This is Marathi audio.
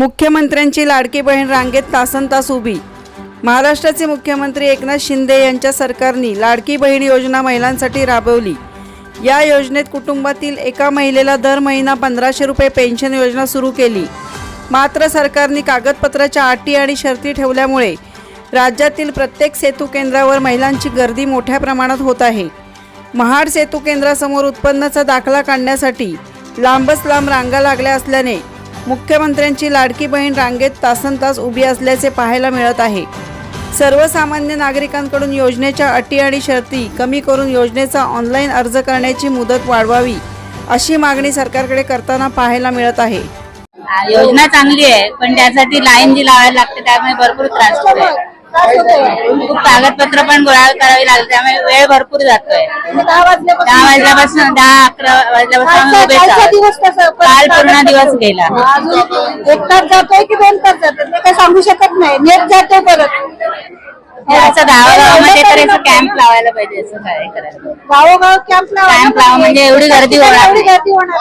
मुख्यमंत्र्यांची लाडकी बहीण रांगेत तासन तास उभी. महाराष्ट्राचे मुख्यमंत्री एकनाथ शिंदे यांच्या सरकारने लाडकी बहीण योजना महिलांसाठी राबवली. या योजनेत कुटुंबातील एका महिलेला दर महिना पंधराशे रुपये पेन्शन योजना सुरू केली. मात्र सरकारने कागदपत्राच्या अटी आणि शर्ती ठेवल्यामुळे राज्यातील प्रत्येक सेतू केंद्रावर महिलांची गर्दी मोठ्या प्रमाणात होत आहे. महाड सेतू केंद्रासमोर उत्पन्नाचा दाखला काढण्यासाठी लांबच लांब रांगा लागल्या असल्याने मुख्यमंत्र्यांची लाडकी बहीण रांगेत तासन तास उभी असल्याचे पाहायला मिळत आहे. सर्वसामान्य नागरिकांकडून योजनेच्या अटी आणि शर्ती कमी करून योजनेचा ऑनलाईन अर्ज करण्याची मुदत वाढवावी अशी मागणी सरकारकडे करताना पाहायला मिळत आहे. योजना चांगली आहे पण त्यासाठी लाईन जी लावायला लागते त्यामुळे भरपूर त्रास होतो खूप कागदपत्र पण गोळा करावी लागते त्यामुळे वेळ भरपूर जातोय. दहा वाजल्यापासून दहा वाजल्यापासून दहा अकरा वाजल्यापासून उभेच कालचा आहोत. दिवस कसा काल पूर्ण दिवस गेला. अजून एक तास जातोय की दोन तास जातोय? ते काही सांगू शकत नाही. नेट जातोय परत. हे असं गावागावामध्ये तर असं कॅम्प लावायला पाहिजे असं काय करायला गावोगाव कॅम्प Camp लावा म्हणजे एवढी गर्दी होणार एवढी नाही. गर्दी होणार